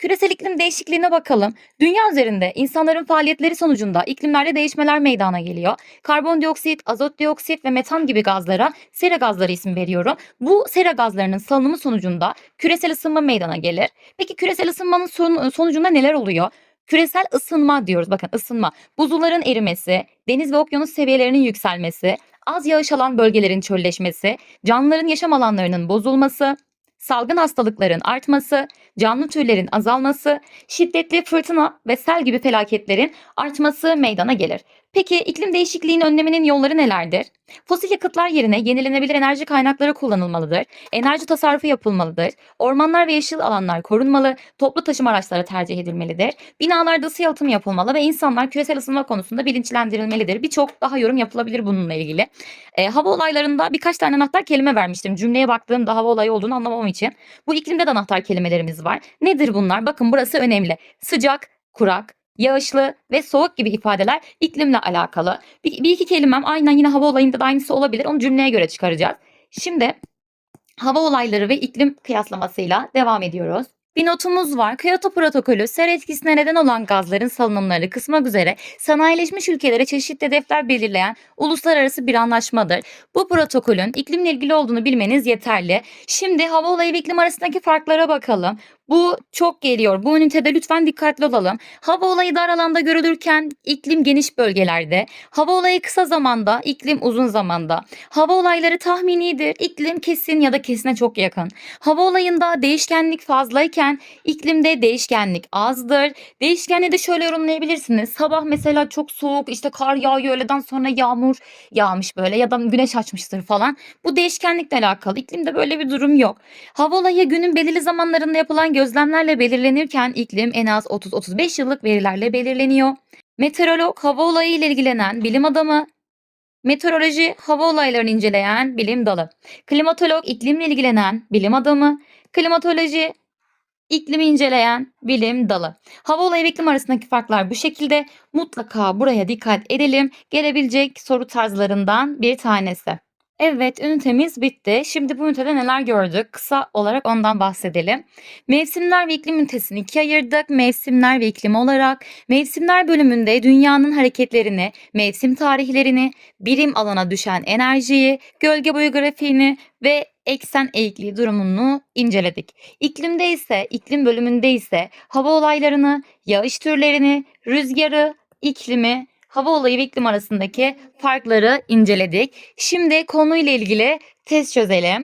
Küresel iklim değişikliğine bakalım. Dünya üzerinde insanların faaliyetleri sonucunda iklimlerde değişmeler meydana geliyor. Karbondioksit, azot dioksit ve metan gibi gazlara sera gazları isim veriyorum. Bu sera gazlarının salınımı sonucunda küresel ısınma meydana gelir. Peki küresel ısınmanın son- sonucunda neler oluyor? Küresel ısınma diyoruz. Bakın ısınma. Buzulların erimesi, deniz ve okyanus seviyelerinin yükselmesi, az yağış alan bölgelerin çölleşmesi, canlıların yaşam alanlarının bozulması, salgın hastalıkların artması, canlı türlerin azalması, şiddetli fırtına ve sel gibi felaketlerin artması meydana gelir. Peki iklim değişikliğinin önleminin yolları nelerdir? Fosil yakıtlar yerine yenilenebilir enerji kaynakları kullanılmalıdır. Enerji tasarrufu yapılmalıdır. Ormanlar ve yeşil alanlar korunmalı. Toplu taşıma araçları tercih edilmelidir. Binalarda ısı yalıtımı yapılmalı ve insanlar küresel ısınma konusunda bilinçlendirilmelidir. Birçok daha yorum yapılabilir bununla ilgili. E, hava olaylarında birkaç tane anahtar kelime vermiştim. Cümleye baktığımda hava olayı olduğunu anlamam için. Bu iklimde de anahtar kelimelerimiz var. Nedir bunlar? Bakın burası önemli. Sıcak, kurak, yağışlı ve soğuk gibi ifadeler iklimle alakalı. Bir, bir iki kelimem aynen yine hava olayında da aynısı olabilir. Onu cümleye göre çıkaracağız. Şimdi hava olayları ve iklim kıyaslamasıyla devam ediyoruz. Bir notumuz var. Kyoto protokolü sera etkisine neden olan gazların salınımları kısmak üzere sanayileşmiş ülkelere çeşitli hedefler belirleyen uluslararası bir anlaşmadır. Bu protokolün iklimle ilgili olduğunu bilmeniz yeterli. Şimdi hava olayı ve iklim arasındaki farklara bakalım. Bu çok geliyor. Bu ünitede lütfen dikkatli olalım. Hava olayı dar alanda görülürken iklim geniş bölgelerde. Hava olayı kısa zamanda, iklim uzun zamanda. Hava olayları tahminidir. iklim kesin ya da kesine çok yakın. Hava olayında değişkenlik fazlayken iklimde değişkenlik azdır. Değişkenliği de şöyle yorumlayabilirsiniz. Sabah mesela çok soğuk işte kar yağıyor öğleden sonra yağmur yağmış böyle ya da güneş açmıştır falan. Bu değişkenlikle alakalı. İklimde böyle bir durum yok. Hava olayı günün belirli zamanlarında yapılan gözlemlerle belirlenirken iklim en az 30-35 yıllık verilerle belirleniyor. Meteorolog hava olayı ile ilgilenen bilim adamı. Meteoroloji hava olaylarını inceleyen bilim dalı. Klimatolog iklimle ilgilenen bilim adamı. Klimatoloji iklimi inceleyen bilim dalı. Hava olayı ve iklim arasındaki farklar bu şekilde. Mutlaka buraya dikkat edelim. Gelebilecek soru tarzlarından bir tanesi. Evet, ünitemiz bitti. Şimdi bu ünitede neler gördük? Kısa olarak ondan bahsedelim. Mevsimler ve iklim ünitesini ikiye ayırdık. Mevsimler ve iklim olarak. Mevsimler bölümünde dünyanın hareketlerini, mevsim tarihlerini, birim alana düşen enerjiyi, gölge boyu grafiğini ve eksen eğikliği durumunu inceledik. İklimde ise, iklim bölümünde ise hava olaylarını, yağış türlerini, rüzgarı, iklimi, hava olayı ve iklim arasındaki farkları inceledik. Şimdi konuyla ilgili test çözelim.